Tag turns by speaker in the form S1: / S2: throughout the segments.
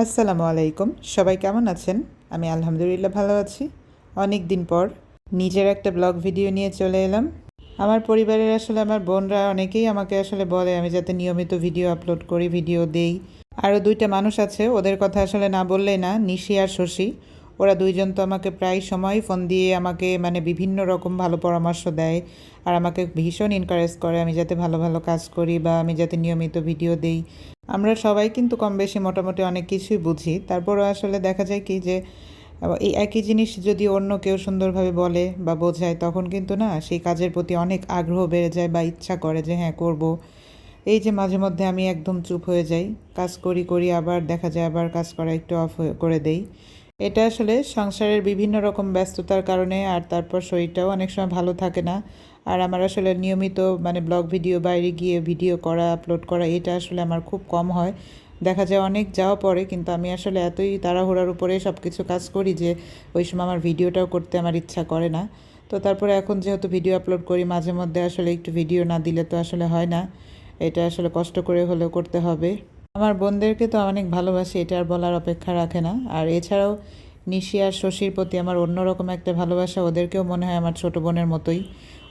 S1: আসসালামু আলাইকুম। সবাই কেমন আছেন? আমি আলহামদুলিল্লাহ ভালো আছি। অনেক দিন পর নিজের একটা ব্লগ ভিডিও নিয়ে চলে এলাম। আমার পরিবারের আসলে আমার বোনরা অনেকেই আমাকে আসলে বলে, আমি যাতে নিয়মিত ভিডিও আপলোড করি, ভিডিও দেই। আরও দুইটা মানুষ আছে, ওদের কথা আসলে না বললেই না, নিশি আর শশী। ওরা দুইজন তো আমাকে প্রায় সময় ফোন দিয়ে আমাকে মানে বিভিন্ন রকম ভালো পরামর্শ দেয়। আর আমাকে ভীষণ এনকারেজ করে আমি যাতে ভালো ভালো কাজ করি বা আমি যাতে নিয়মিত ভিডিও দেই। আমরা সবাই কিন্তু কম বেশি মোটামুটি অনেক কিছুই বুঝি। তারপরও আসলে দেখা যায় কি যে, এই একই জিনিস যদি অন্য কেউ সুন্দরভাবে বলে বা বোঝায়, তখন কিন্তু না সেই কাজের প্রতি অনেক আগ্রহ বেড়ে যায় বা ইচ্ছা করে যে হ্যাঁ করব। এই যে মাঝে মধ্যে আমি একদম চুপ হয়ে যাই, কাজ করি করি, আবার দেখা যায় আবার কাজ করা একটু অফ করে দেই। এটা আসলে সংসারের বিভিন্ন রকম ব্যস্ততার কারণে আর তারপর শরীরটাও অনেক সময় ভালো থাকে না। আর আমার আসলে নিয়মিত মানে ব্লগ ভিডিও, বাইরে গিয়ে ভিডিও করা আপলোড করা, এটা আসলে আমার খুব কম হয়। দেখা যায় অনেক যাওয়া পরে, কিন্তু আমি আসলে এতই তাড়াহুড়ার উপরে সব কিছু কাজ করি যে ওই সময় আমার ভিডিওটাও করতে আমার ইচ্ছা করে না। তো তারপরে এখন যেহেতু ভিডিও আপলোড করি, মাঝে মধ্যে আসলে একটু ভিডিও না দিলে তো আসলে হয় না। এটা আসলে কষ্ট করে হলেও করতে হবে। আমার বোনদেরকে তো অনেক ভালোবাসি, এটা আর বলার অপেক্ষা রাখে না। আর এছাড়াও নিশি আর শশীর প্রতি আমার অন্যরকম একটা ভালোবাসা, ওদেরকেও মনে হয় আমার ছোট বোনের মতোই।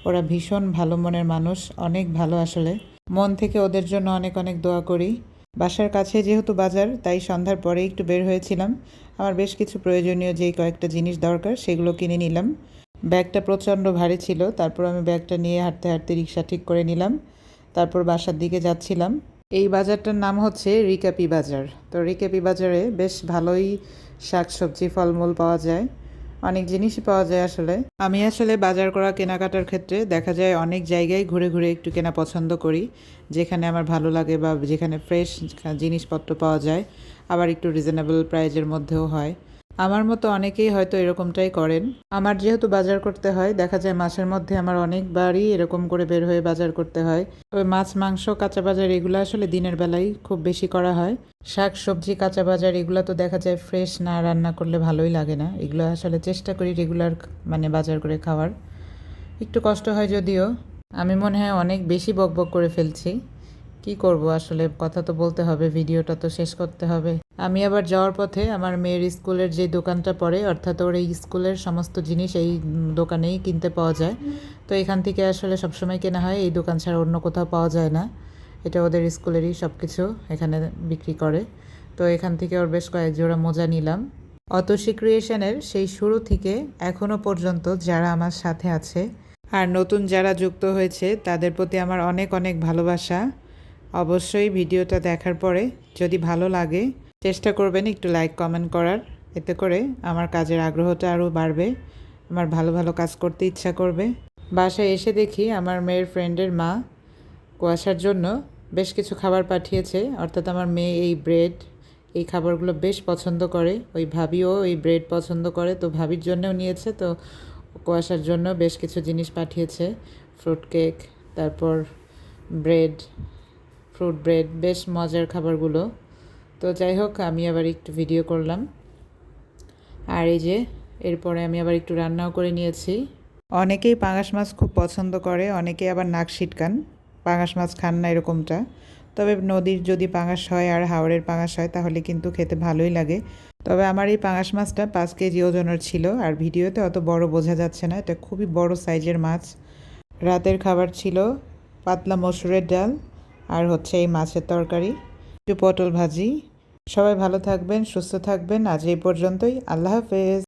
S1: ওরা ভীষণ ভালো মনের মানুষ, অনেক ভালো আসলে। মন থেকে ওদের জন্য অনেক অনেক দোয়া করি। বাসার কাছে যেহেতু বাজার, তাই সন্ধ্যার পরে একটু বের হয়েছিলাম। আমার বেশ কিছু প্রয়োজনীয় যেই কয়েকটা জিনিস দরকার, সেগুলো কিনে নিলাম। ব্যাগটা প্রচণ্ড ভারী ছিল, তারপর আমি ব্যাগটা নিয়ে হাঁটতে হাঁটতে রিক্সা ঠিক করে নিলাম। তারপর বাসার দিকে যাচ্ছিলাম। এই বাজারটার নাম হচ্ছে রিকাপি বাজার। তো রিকাপি বাজারে বেশ ভালোই শাক সবজি ফলমূল পাওয়া যায়। অনেক জিনিসই পাওয়া যায় আসলে। আমি আসলে বাজার করা, কেনাকাটার ক্ষেত্রে দেখা যায় অনেক জায়গায় ঘুরে ঘুরে একটু কেনা পছন্দ করি, যেখানে আমার ভালো লাগে বা যেখানে ফ্রেশ জিনিসপত্র পাওয়া যায়, আবার একটু রিজনেবল প্রাইজের মধ্যেও হয়। আমার মতো অনেকেই হয়তো এরকমটাই করেন। আমার যেহেতু বাজার করতে হয়, দেখা যায় মাসের মধ্যে আমার অনেকবারই এরকম করে বের হয়ে বাজার করতে হয়। তবে মাছ, মাংস, কাঁচা বাজার এগুলো আসলে দিনের বেলায় খুব বেশি করা হয়। শাক, সবজি, কাঁচা বাজার এগুলো তো দেখা যায় ফ্রেশ না রান্না করলে ভালোই লাগে না। এগুলো আসলে চেষ্টা করি রেগুলার মানে বাজার করে খাওয়ার। একটু কষ্ট হয় যদিও। আমি মনে হয় অনেক বেশি বকবক করে ফেলছি। কি করব? আসলে কথা তো বলতে হবে, ভিডিওটা তো শেষ করতে হবে। আমি আবার যাওয়ার পথে আমার মেয়ের স্কুলের যে দোকানটা পড়ে, অর্থাৎ ওর এই স্কুলের সমস্ত জিনিস এই দোকানেই কিনতে পাওয়া যায়। তো এখান থেকে আসলে সবসময় কেনা হয়, এই দোকান ছাড়া অন্য কোথাও পাওয়া যায় না। এটা ওদের স্কুলেরই সব কিছু এখানে বিক্রি করে। তো এখান থেকে ওর বেশ কয়েক জোড়া মোজা নিলাম। অতসী ক্রিয়েশনের সেই শুরু থেকে এখনও পর্যন্ত যারা আমার সাথে আছে আর নতুন যারা যুক্ত হয়েছে, তাদের প্রতি আমার অনেক অনেক ভালোবাসা। অবশ্যই ভিডিওটা দেখার পরে যদি ভালো লাগে, চেষ্টা করবেন একটু লাইক কমেন্ট করার। এতে করে আমার কাজের আগ্রহটা আরও বাড়বে, আমার ভালো ভালো কাজ করতে ইচ্ছা করবে। বাসায় এসে দেখি আমার মেয়ের ফ্রেন্ডের মা কুয়াশার জন্য বেশ কিছু খাবার পাঠিয়েছে। অর্থাৎ আমার মেয়ে এই ব্রেড এই খাবারগুলো বেশ পছন্দ করে। ওই ভাবিও এই ব্রেড পছন্দ করে, তো ভাবির জন্যও নিয়েছে, তো কুয়াশার জন্য বেশ কিছু জিনিস পাঠিয়েছে। ফ্রুট কেক তারপর ব্রেড ফ্রুট ব্রেড, বেশ মজার খাবারগুলো। তো যাই হোক, আমি আবার একটু ভিডিও করলাম। আর এই যে, এরপরে আমি আবার একটু রান্নাও করে নিয়েছি। অনেকেই পাঙাশ মাছ খুব পছন্দ করে, অনেকেই আবার নাক ছিটকান। পাঙাশ মাছ খান না এরকমটা। তবে নদীর যদি পাঙাশ হয় আর হাওড়ের পাঙাশ হয়, তাহলে কিন্তু খেতে ভালোই লাগে। তবে আমার এই পাঙাশ মাছটা পাঁচ কেজি ওজনের ছিল, আর ভিডিওতে অত বড় বোঝা যাচ্ছে না। এটা খুবই বড় সাইজের মাছ। রাতের খাবার ছিল পাতলা মসুরের ডাল আর হচ্ছে এই মাছের তরকারি, একটু পটল ভাজি। সবাই ভালো থাকবেন, সুস্থ থাকবেন। আজ এই পর্যন্তই। আল্লাহ হাফেজ।